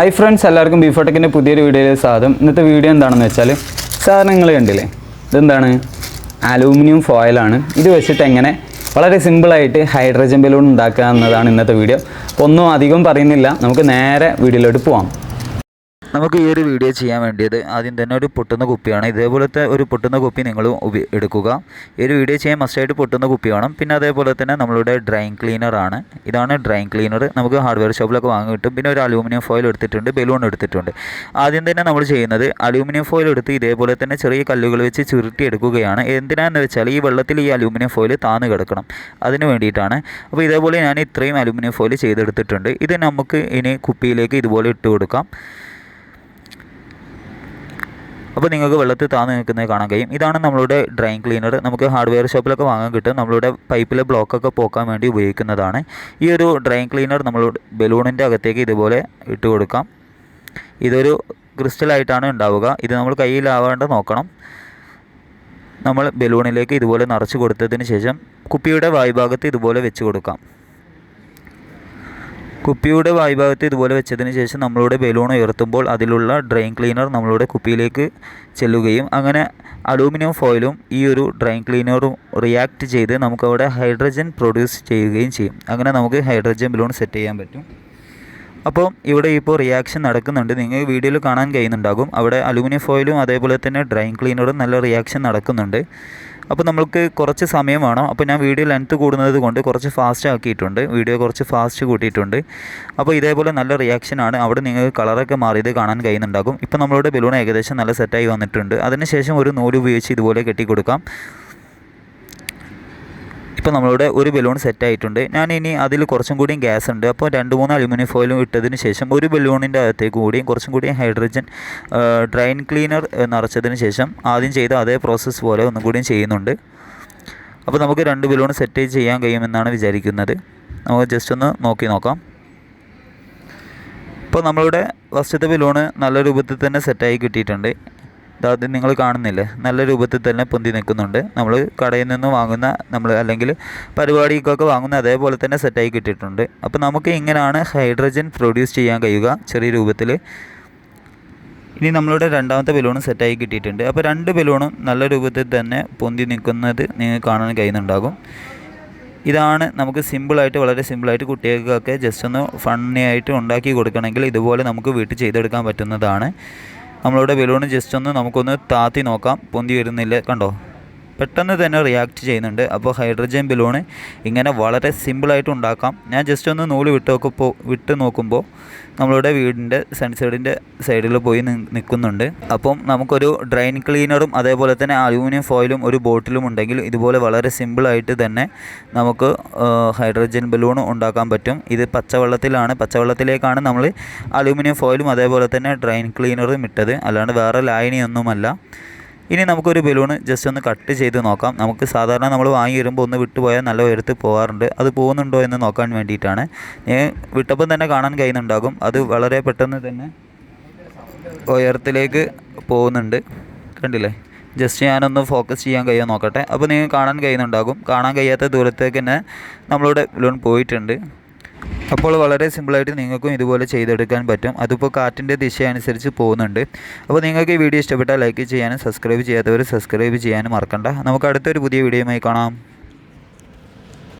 Hi friends എല്ലാവർക്കും ബീഫോട്ടെക്കിന്റെ പുതിയൊരു വീഡിയോയിൽ സ്വാഗതം. ഇന്നത്തെ വീഡിയോ എന്താണെന്ന് വെച്ചാൽ സാധനങ്ങൾ കണ്ടില്ലേ? ഇതെന്താണ്? അലൂമിനിയം ഫോയിലാണ് ഇത് വെച്ചിട്ട് എങ്ങനെ വളരെ സിമ്പിളായിട്ട് ഹൈഡ്രജൻ ബലൂൺ ഉണ്ടാക്കുക എന്നതാണ് ഇന്നത്തെ വീഡിയോ. അപ്പോൾ ഒന്നും അധികം പറയുന്നില്ല. നമുക്ക് നേരെ വീഡിയോയിലോട്ട് പോവാം. നമുക്ക് ഈ ഒരു വീഡിയോ ചെയ്യാൻ വേണ്ടിയത് ആദ്യം തന്നെ ഒരു പൊട്ടുന്ന കുപ്പിയാണ്. ഇതേപോലത്തെ ഒരു പൊട്ടുന്ന കുപ്പി നിങ്ങൾ എടുക്കുക. ഈ ഒരു വീഡിയോ ചെയ്യാൻ മസ്റ്റായിട്ട് പൊട്ടുന്ന കുപ്പി വേണം. പിന്നെ അതേപോലെ തന്നെ നമ്മളുടെ ഡ്രൈൻ ക്ലീനർ ആണ്. ഇതാണ് ഡ്രൈൻ ക്ലീനർ നമുക്ക് ഹാർഡ്വെയർ ഷോപ്പിലൊക്കെ വാങ്ങി കിട്ടും പിന്നെ ഒരു അലൂമിനിയം ഫോയിൽ എടുത്തിട്ടുണ്ട് ബലൂൺ എടുത്തിട്ടുണ്ട്. ആദ്യം തന്നെ നമ്മൾ ചെയ്യുന്നത് അലൂമിനിയം ഫോയിൽ എടുത്ത് ഇതേപോലെ തന്നെ ചെറിയ കല്ലുകൾ വെച്ച് ചുരുട്ടി എടുക്കുകയാണ്. എന്തിനാന്ന് വെച്ചാൽ ഈ വെള്ളത്തിൽ ഈ അലൂമിനിയം ഫോയിൽ താന്ന് കിടക്കണം. അതിന് വേണ്ടിയിട്ടാണ്. അപ്പോൾ ഇതേപോലെ ഞാൻ ഇത്രയും അലൂമിനിയം ഫോയിൽ ചെയ്തെടുത്തിട്ടുണ്ട്. ഇത് നമുക്ക് ഇനി കുപ്പിയിലേക്ക് ഇതുപോലെ ഇട്ട് കൊടുക്കാം. അപ്പോൾ നിങ്ങൾക്ക് വെള്ളത്തിൽ താന്ന് നിൽക്കുന്നത് കാണാൻ കഴിയും. ഇതാണ് നമ്മളുടെ ഡ്രൈൻ ക്ലീനർ നമുക്ക് ഹാർഡ്വെയർ ഷോപ്പിലൊക്കെ വാങ്ങാൻ കിട്ടും. നമ്മളുടെ പൈപ്പിലെ ബ്ലോക്കൊക്കെ പോക്കാൻ വേണ്ടി ഉപയോഗിക്കുന്നതാണ്. ഈ ഒരു ഡ്രൈൻ ക്ലീനർ നമ്മൾ ബലൂണിന്റെ അകത്തേക്ക് ഇതുപോലെ ഇട്ട് കൊടുക്കാം. ഇതൊരു ക്രിസ്റ്റലായിട്ടാണ് ഉണ്ടാവുക. ഇത് നമ്മൾ കയ്യിലാവാണ്ട് നോക്കണം. നമ്മൾ ബലൂണിലേക്ക് ഇതുപോലെ നിറച്ച് കൊടുത്തതിന് ശേഷം കുപ്പിയുടെ വായ്ഭാഗത്ത് ഇതുപോലെ വെച്ച് കൊടുക്കാം. കുപ്പിയുടെ വായ്ഭാഗത്ത് ഇതുപോലെ വെച്ചതിന് ശേഷം നമ്മളുടെ ബലൂൺ ഉയർത്തുമ്പോൾ അതിലുള്ള ഡ്രെയിൻ ക്ലീനർ നമ്മളുടെ കുപ്പിയിലേക്ക് ചെല്ലുകയും അങ്ങനെ അലൂമിനിയം ഫോയിലും ഈ ഒരു ഡ്രെയിൻ ക്ലീനറും റിയാക്ട് ചെയ്ത് നമുക്കവിടെ ഹൈഡ്രജൻ പ്രൊഡ്യൂസ് ചെയ്യുകയും ചെയ്യും. അങ്ങനെ നമുക്ക് ഹൈഡ്രജൻ ബലൂൺ സെറ്റ് ചെയ്യാൻ പറ്റും. അപ്പോൾ ഇവിടെ ഇപ്പോൾ റിയാക്ഷൻ നടക്കുന്നുണ്ട്. നിങ്ങൾ വീഡിയോയിൽ കാണാൻ കഴിയുന്നുണ്ടാകും. അവിടെ അലൂമിനിയം ഫോയിലും അതേപോലെ തന്നെ ഡ്രൈൻ ക്ലീനറും നല്ല റിയാക്ഷൻ നടക്കുന്നുണ്ട്. അപ്പോൾ നമ്മൾക്ക് കുറച്ച് സമയം വേണം. അപ്പോൾ ഞാൻ വീഡിയോ ലെങ്ത് കൂടുന്നത് കൊണ്ട് കുറച്ച് ഫാസ്റ്റ് ആക്കിയിട്ടുണ്ട്. വീഡിയോ കുറച്ച് ഫാസ്റ്റ് കൂട്ടിയിട്ടുണ്ട്. അപ്പോൾ ഇതേപോലെ നല്ല റിയാക്ഷൻ ആണ്. അവിടെ നിങ്ങൾക്ക് കളറൊക്കെ മാറിയത് കാണാൻ കഴിയുന്നുണ്ടാകും. ഇപ്പോൾ നമ്മളുടെ ബലൂൺ ഏകദേശം നല്ല സെറ്റായി വന്നിട്ടുണ്ട്. അതിനുശേഷം ഒരു നൂൽ ഉപയോഗിച്ച് ഇതുപോലെ കെട്ടിക്കൊടുക്കാം. ഇപ്പോൾ നമ്മളുടെ ഒരു ബലൂൺ സെറ്റ് ആയിട്ടുണ്ട്. ഞാൻ ഇനി അതിൽ കുറച്ചും കൂടിയും ഗ്യാസ് ഉണ്ട്. അപ്പോൾ രണ്ട് മൂന്ന് അലുമിനിയം ഫോയിലും ഇട്ടതിന് ശേഷം ഒരു ബലൂണിന്റെ അകത്തേക്ക് കൂടിയും കുറച്ചും കൂടിയും ഹൈഡ്രജൻ ഡ്രൈൻ ക്ലീനർ നിറച്ചതിന് ശേഷം ആദ്യം ചെയ്ത അതേ പ്രോസസ്സ് പോലെ ഒന്നും കൂടിയും ചെയ്യുന്നുണ്ട്. അപ്പോൾ നമുക്ക് രണ്ട് ബലൂൺ സെറ്റ് ചെയ്യാൻ കഴിയുമെന്നാണ് വിചാരിക്കുന്നത്. നമുക്ക് ജസ്റ്റ് ഒന്ന് നോക്കി നോക്കാം. ഇപ്പോൾ നമ്മളുടെ ഫസ്റ്റത്തെ ബലൂണ് നല്ല രൂപത്തിൽ തന്നെ സെറ്റായി കിട്ടിയിട്ടുണ്ട്. ഇതാദ്യം നിങ്ങൾ കാണുന്നില്ലേ? നല്ല രൂപത്തിൽ തന്നെ പൊന്തി നിൽക്കുന്നുണ്ട്. നമ്മൾ കടയിൽ നിന്ന് വാങ്ങുന്ന നമ്മൾ അല്ലെങ്കിൽ പരിപാടിക്കൊക്കെ വാങ്ങുന്ന അതേപോലെ തന്നെ സെറ്റായി കിട്ടിയിട്ടുണ്ട്. അപ്പോൾ നമുക്ക് ഇങ്ങനെയാണ് ഹൈഡ്രജൻ പ്രൊഡ്യൂസ് ചെയ്യാൻ കഴിയുക ചെറിയ രൂപത്തിൽ. ഇനി നമ്മളുടെ രണ്ടാമത്തെ ബലൂണും സെറ്റായി കിട്ടിയിട്ടുണ്ട്. അപ്പോൾ രണ്ട് ബലൂണും നല്ല രൂപത്തിൽ തന്നെ പൊന്തി നിൽക്കുന്നത് നിങ്ങൾക്ക് കാണാൻ കഴിയുന്നുണ്ടാകും. ഇതാണ് നമുക്ക് സിമ്പിളായിട്ട് വളരെ സിമ്പിളായിട്ട് കുട്ടികൾക്കൊക്കെ ജസ്റ്റ് ഒന്ന് ഫണ്ണി ആയിട്ട് ഉണ്ടാക്കി കൊടുക്കണമെങ്കിൽ ഇതുപോലെ നമുക്ക് വീട്ടിൽ ചെയ്തെടുക്കാൻ പറ്റുന്നതാണ്. നമ്മളുടെ ബലൂൺ ജസ്റ്റ് ഒന്ന് നമുക്കൊന്ന് താത്തി നോക്കാം. പൊന്തി വരുന്നില്ല? കണ്ടോ? പെട്ടെന്ന് തന്നെ റിയാക്ട് ചെയ്യുന്നുണ്ട്. അപ്പോൾ ഹൈഡ്രജൻ ബലൂൺ ഇങ്ങനെ വളരെ സിമ്പിളായിട്ട് ഉണ്ടാക്കാം. ഞാൻ ജസ്റ്റ് ഒന്ന് നൂൽ വിട്ട് നോക്കുമ്പോൾ വിട്ട് നോക്കുമ്പോൾ നമ്മളുടെ വീടിന്റെ സൺസൈഡിന്റെ സൈഡിൽ പോയി നിൽക്കുന്നുണ്ട്. അപ്പം നമുക്കൊരു ഡ്രൈൻ ക്ലീനറും അതേപോലെ തന്നെ അലൂമിനിയം ഫോയിലും ഒരു ബോട്ടിലും ഉണ്ടെങ്കിൽ ഇതുപോലെ വളരെ സിമ്പിളായിട്ട് തന്നെ നമുക്ക് ഹൈഡ്രജൻ ബലൂൺ ഉണ്ടാക്കാൻ പറ്റും. ഇത് പച്ചവെള്ളത്തിലാണ്. പച്ചവെള്ളത്തിലേക്കാണ് നമ്മൾ അലൂമിനിയം ഫോയിലും അതേപോലെ തന്നെ ഡ്രൈൻ ക്ലീനറും ഇട്ടത്. അല്ലാണ്ട് വേറെ ലായനിയൊന്നുമല്ല ഇനി നമുക്കൊരു ബലൂൺ ജസ്റ്റ് ഒന്ന് കട്ട് ചെയ്ത് നോക്കാം. നമുക്ക് സാധാരണ നമ്മൾ വാങ്ങി വരുമ്പോൾ ഒന്ന് വിട്ടുപോയാൽ നല്ല ഉയരത്തിൽ പോകാറുണ്ട് അത് പോകുന്നുണ്ടോ എന്ന് നോക്കാൻ വേണ്ടിയിട്ടാണ്. ഞാൻ വിട്ടപ്പം തന്നെ കാണാൻ കഴിയുന്നുണ്ടാകും. അത് വളരെ പെട്ടെന്ന് തന്നെ ഉയരത്തിലേക്ക് പോകുന്നുണ്ട്. കണ്ടില്ലേ? ജസ്റ്റ് ഞാനൊന്ന് ഫോക്കസ് ചെയ്യാൻ കഴിയാൻ നോക്കട്ടെ. അപ്പോൾ നിങ്ങൾക്ക് കാണാൻ കഴിയുന്നുണ്ടാകും. കാണാൻ കഴിയാത്ത ദൂരത്തേക്ക് തന്നെ നമ്മളുടെ ബലൂൺ പോയിട്ടുണ്ട്. അപ്പോൾ വളരെ സിമ്പിളായിട്ട് നിങ്ങൾക്കും ഇതുപോലെ ചെയ്തെടുക്കാൻ പറ്റും. അതിപ്പോൾ കാറ്റിന്റെ ദിശ അനുസരിച്ച് പോകുന്നുണ്ട്. അപ്പോൾ നിങ്ങൾക്ക് ഈ വീഡിയോ ഇഷ്ടപ്പെട്ടാൽ ലൈക്ക് ചെയ്യാനും സബ്സ്ക്രൈബ് ചെയ്യാത്തവർ സബ്സ്ക്രൈബ് ചെയ്യാനും മറക്കണ്ട. നമുക്ക് അടുത്തൊരു പുതിയ വീഡിയോയുമായി കാണാം.